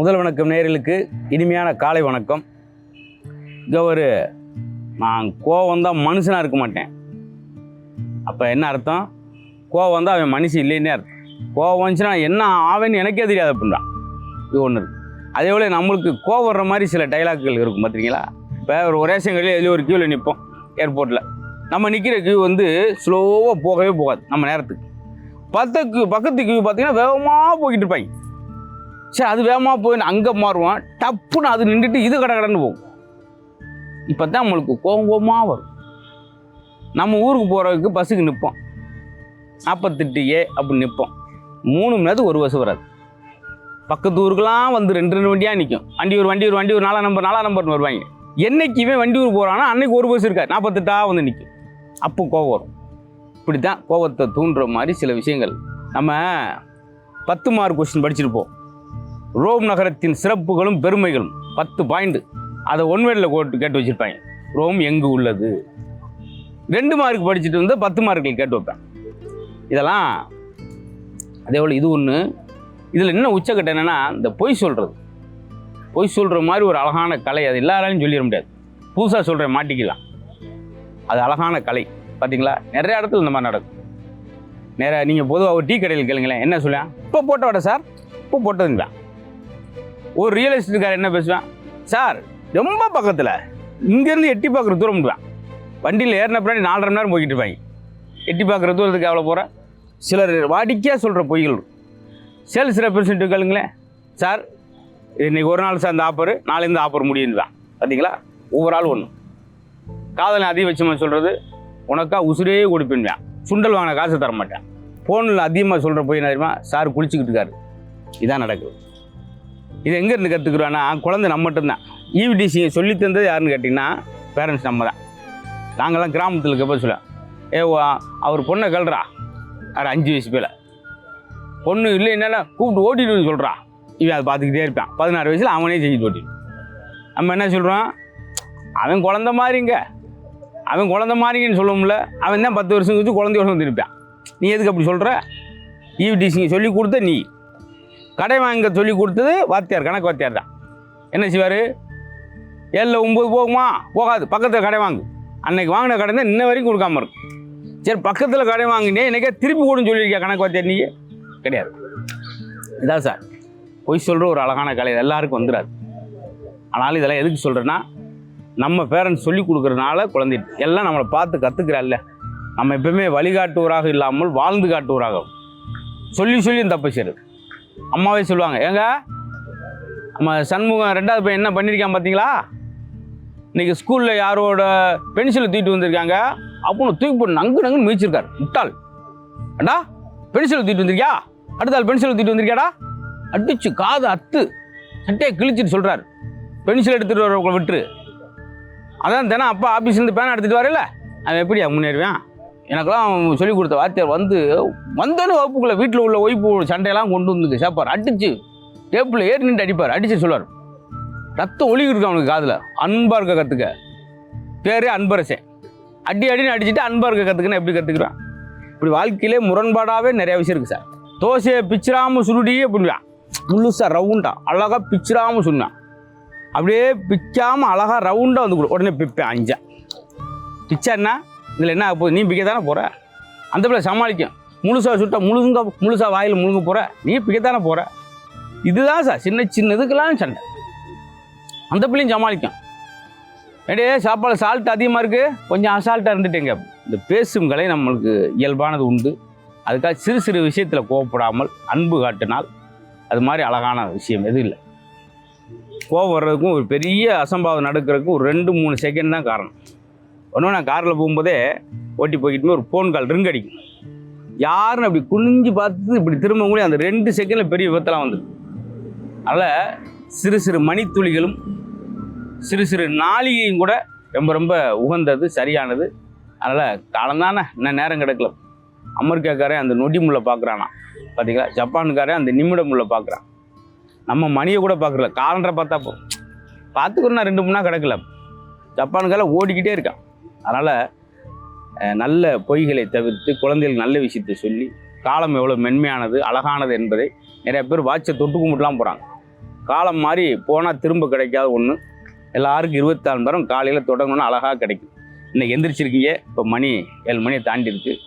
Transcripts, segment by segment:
முதல் வணக்கம் நேர்களுக்கு இனிமையான காலை வணக்கம். இங்கே ஒரு நான் கோவம் தான் மனுஷனாக இருக்க மாட்டேன். அப்போ என்ன அர்த்தம்? கோவம் தான் அவன் மனுஷன் இல்லைன்னே அர்த்தம். கோவம் வந்துச்சுன்னா என்ன ஆவேன்னு எனக்கே தெரியாது அப்படின்றான் இது ஒன்று இருக்குது அதே போல் நம்மளுக்கு கோவம் வர்ற மாதிரி சில டைலாக்குகள் இருக்கும் பார்த்துருக்கீங்களா இப்போ ஒரு ஒரே கடையில் எதுலேயும் ஒரு க்யூவில் நிற்போம் ஏர்போர்ட்டில் நம்ம நிற்கிற கியூ வந்து ஸ்லோவாக போகவே போகாது நம்ம நேரத்துக்கு. பத்த கியூ பக்கத்து கியூ பார்த்தீங்கன்னா வேகமாக போய்கிட்டு இருப்பாங்க. சரி அது வேகமாக போய் அங்கே மாறுவோம் டப்புன்னு அது நின்றுட்டு இது கடை கடன்னு போகும். இப்போ தான் நம்மளுக்கு கோவம் கோபமாக வரும். நம்ம ஊருக்கு போகிறதுக்கு பஸ்ஸுக்கு நிற்போம் நாற்பத்தெட்டு ஏ அப்படின்னு நிற்போம் மூணு மணி நேரத்துக்கு ஒரு பஸ் வராது. பக்கத்து ஊருக்கெலாம் வந்து ரெண்டு ரெண்டு வண்டியாக நிற்கும் வண்டி ஒரு வண்டி ஒரு வண்டி ஒரு நாலாம் நம்பர் நாலாம் நம்பர்னு வருவாங்க. என்னைக்குமே வண்டி ஊர் போகிறான்னா அன்றைக்கி ஒரு பஸ் இருக்காது. நாற்பத்தெட்டா வந்து நிற்கும் அப்போ கோவம் வரும். இப்படி தான் கோவத்தை தூண்டுற மாதிரி சில விஷயங்கள். நம்ம பத்து மார்க் கொஸ்டின் படிச்சிருப்போம். ரோம் நகரத்தின் சிறப்புகளும் பெருமைகளும் பத்து பாயிண்ட் அதை ஒன்வேடில் கோட்டு கேட்டு வச்சுருப்பாங்க. ரோம் எங்கு உள்ளது? ரெண்டு மார்க் படிச்சுட்டு வந்து பத்து மார்க்கில் கேட்டு வைப்பேன். இதெல்லாம் அதே போல் இது ஒன்று இதில் என்ன உச்சக்கட்டம் என்னென்னா இந்த பொய் சொல்கிறது பொய் சொல்கிற மாதிரி ஒரு அழகான கலை அது எல்லாராலையும் சொல்லிட முடியாது. புதுசாக சொல்கிறேன் மாட்டிக்கலாம். அது அழகான கலை. பார்த்தீங்களா நிறைய இடத்துல இந்த மாதிரி நடக்கும். நேராக நீங்கள் பொதுவாக ஒரு டீ கடையில் கேளுங்களேன். என்ன சொல்லுவேன்? இப்போ போட்ட வடை சார்? இப்போ போட்டதுங்களா? ஒரு ரியல் எஸ்டேட்டுக்காரர் என்ன பேசுவேன்? சார் ரொம்ப பக்கத்தில். இங்கேருந்து எட்டி பார்க்குற தூரம் முடிவேன் வண்டியில் ஏறின பின்னாடி நாலரை மணி நேரம் போய்கிட்டு இருப்பாங்க. எட்டி பார்க்குற தூரத்துக்கு எவ்வளோ போகிற சிலர் வாடிக்கையாக சொல்கிற பொய்கள். சேல்ஸ் ரெப்ரசன்டேட்டிவ் கேளுங்களேன். சார் இன்றைக்கி ஒரு நாள் சார் இந்த ஆஃபர் நாளைந்து ஆஃபர் முடியுதுதான் பார்த்தீங்களா ஒவ்வொரு ஆள் ஒன்று காதலை அதிகபட்சமாக சொல்கிறது உனக்கா உசுரே கொடுப்பேன் சுண்டல் வாங்கின காசு தர மாட்டேன் ஃபோனில் அதிகமாக சொல்கிற போய் என்ன தெரியுமா? சார் குளிச்சுக்கிட்டு இருக்காரு. இதான் நடக்குது. இது எங்கேருந்து கற்றுக்குறோன்னா குழந்தை நம்ம மட்டும்தான். ஈவிடிசி சொல்லி தந்தது யாருன்னு கேட்டிங்கன்னா பேரண்ட்ஸ் நம்ம தான். நாங்கள்லாம் கிராமத்தில் இருக்கப்போ சொல்ல ஏ அவர் பொண்ணை கல்றா அவர் அஞ்சு வயசு பேல. பொண்ணு இல்லை என்னென்ன கூப்பிட்டு ஓட்டிட்டு சொல்கிறா இவன் அதை பார்த்துக்கிட்டே இருப்பான். பதினாறு வயசில் அவனே செஞ்சுட்டு ஓட்டிடுவான். நம்ம என்ன சொல்கிறோம் அவன் குழந்த மாதிரிங்க. அவன் குழந்த மாதிரிங்கன்னு சொல்லுவோம்ல அவன் தான் பத்து வருஷம் கழிச்சு வருஷம் வந்துருப்பான் நீ எதுக்கு அப்படி சொல்கிற ஈவிடிசிங்க சொல்லி கொடுத்த நீ. கடை வாங்க சொல்லி கொடுத்தது வாத்தியார் கணக்கு வாத்தியார் தான். என்ன செய்வார்? ஏழில் ஒம்பது போகுமா? போகாது. பக்கத்தில் கடை வாங்கு. அன்னைக்கு வாங்கின கடை தான் இன்ன வரைக்கும் கொடுக்காம இருக்கும். சரி பக்கத்தில் கடை வாங்கினே எனக்கே திருப்பி கூடன்னு சொல்லியிருக்கியா கணக்கு வாத்தியார் நீங்கள் கிடையாது. இதான் சார். பொய் சொல்கிற ஒரு அழகான கலை. எல்லாருக்கும் வந்துடாது. ஆனாலும் இதெல்லாம் எதுக்கு சொல்கிறேன்னா நம்ம பேரண்ட்ஸ் சொல்லி கொடுக்குறதுனால குழந்தை எல்லாம் நம்மளை பார்த்து கற்றுக்கிறாள்ல நம்ம எப்பவுமே வழிகாட்டுவராக இல்லாமல் வாழ்ந்து காட்டுவராக சொல்லி சொல்லி தப்பு செய்யுது அம்மாவே சொல்லுவாங்க. ஏங்க? நம்ம சண்முகம் ரெண்டாவது பையன் என்ன பண்ணியிருக்கான் பார்த்தீங்களா? இன்னைக்கு ஸ்கூலில் யாரோட பென்சிலை தூக்கிட்டு வந்திருக்காங்க? அப்படின்னு தூக்கி போட்டு நங்கு நங்குன்னு மிதிச்சிருக்காரு. முட்டாள். அடா பென்சிலை தூக்கிட்டு வந்திருக்கியா? அடுத்த ஆள் பென்சிலை தூக்கிட்டு வந்திருக்கியாடா? அடிச்சு காது அத்து. சட்டையை கிழிச்சிட்டு சொல்கிறாரு பென்சில் எடுத்துகிட்டு வரவங்களை விட்டுரு. அதான் தினம் அப்பா ஆஃபீஸ்லேருந்து பேனா எடுத்துகிட்டு வரல அவன் எப்படி முன்னேறுவேன்? எனக்கெல்லாம் சொல்லிக் கொடுத்த வாத்தியார் வந்து வந்தோன்னு வகுப்புக்குள்ளே வீட்டில் உள்ள ஒய்ப்பு சண்டையெல்லாம் கொண்டு வந்து சேப்பார் அடிச்சு டேப்பில் ஏறி நின்று அடிப்பார். அடிச்சு சொல்லுவார். ரத்தம் ஒழுகி இருக்கு அவனுக்கு காதில். அன்பாக இருக்க கற்றுக்க பேரே அன்பரசே. அடி அடின்னு அடிச்சுட்டு அன்பாக இருக்க கற்றுக்குன்னு எப்படி கற்றுக்குறான் இப்படி வாழ்க்கையிலே முரண்பாடாகவே நிறைய விஷயம் இருக்குது சார். தோசையை பிச்சிராமல் சுருடி அப்படின்வான் முழுசா ரவுண்டா அழகாக பிச்சிராமல் சொன்னான் அப்படியே பிச்சாமல் அழகாக ரவுண்டாக வந்து கொடு. உடனே பிப்பேன் அஞ்சா. பிச்சான்னா இதில் என்ன ஆக போகுது? நீ பிக்க தானே போகிற அந்த பிள்ளை சமாளிக்கும். முழுசாக சுட்டா முழுங்க முழுசாக வாயில் முழுங்க போகிற நீ பிக்கத்தானே போகிற இதுதான் சார் சின்ன சின்ன இதுக்கெல்லாம் சண்டை. அந்த பிள்ளையும் சமாளிக்கும். ஏடே சாப்பாடு சால்ட் அதிகமாக இருக்குது கொஞ்சம் அசால்ட்டாக இருந்துட்டேங்க. இந்த பேசும் கலை நம்மளுக்கு இயல்பானது உண்டு. அதுக்காக சிறு சிறு விஷயத்தில் கோவப்படாமல் அன்பு காட்டினால் அது மாதிரி அழகான விஷயம் எதுவும் இல்லை. கோவம் வர்றதுக்கும் ஒரு பெரிய அசம்பாவம் நடக்கிறதுக்கும் ஒரு ரெண்டு மூணு செகண்ட் தான் காரணம். ஒன்று நான் காரில் போகும்போதே ஓட்டி போய்கிட்டு ஒரு ஃபோன் கால் ரிங் அடிக்கும். யாருன்னு அப்படி குனிஞ்சு பார்த்து இப்படி திரும்ப கூட அந்த ரெண்டு செகண்டில் பெரிய விபத்தெல்லாம் வந்தது அதனால் சிறு சிறு மணித்துளிகளும் சிறு சிறு நாளிகையும் கூட ரொம்ப ரொம்ப உகந்தது சரியானது. அதனால் காலந்தானே இன்னும் நேரம் கிடக்கல. அமெரிக்காக்காரன் அந்த நொடி முள்ள பார்க்குறானா பார்த்தீங்களா ஜப்பானுக்காரன் அந்த நிமிடம் முள்ள பார்க்குறான். நம்ம மணியை கூட பார்க்கல காலண்டரை பார்த்தா போ பார்த்துக்கிறோன்னா ரெண்டு மூணு நாள் கிடக்கல. ஜப்பானுக்கெல்லாம் ஓடிக்கிட்டே இருக்கான். அதனால் நல்ல பொய்களை தவிர்த்து குழந்தைகள் நல்ல விஷயத்தை சொல்லி காலம் எவ்வளோ மென்மையானது அழகானது என்பதை நிறைய பேர் வாட்சை தொட்டு கும்பிட்டுலாம் போகிறாங்க காலம் மாதிரி போனால் திரும்ப கிடைக்காத ஒன்று எல்லாருக்கும் இருபத்தாறு மரம் காலையில் தொடங்கணும்னு அழகாக கிடைக்கும். இன்னைக்கு எந்திரிச்சிருக்கீங்க இப்போ மணி ஏழு மணியை தாண்டி இருக்குது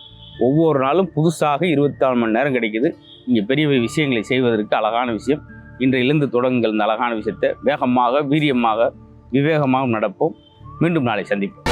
ஒவ்வொரு நாளும் புதுசாக இருபத்தாலு மணி நேரம் கிடைக்குது. இங்கே பெரிய பெரிய விஷயங்களை செய்வதற்கு அழகான விஷயம். இன்றையிலிருந்து தொடங்குங்கள் இந்த அழகான விஷயத்தை. வேகமாக வீரியமாக விவேகமாக நடப்போம். மீண்டும் நாளை சந்திப்போம்.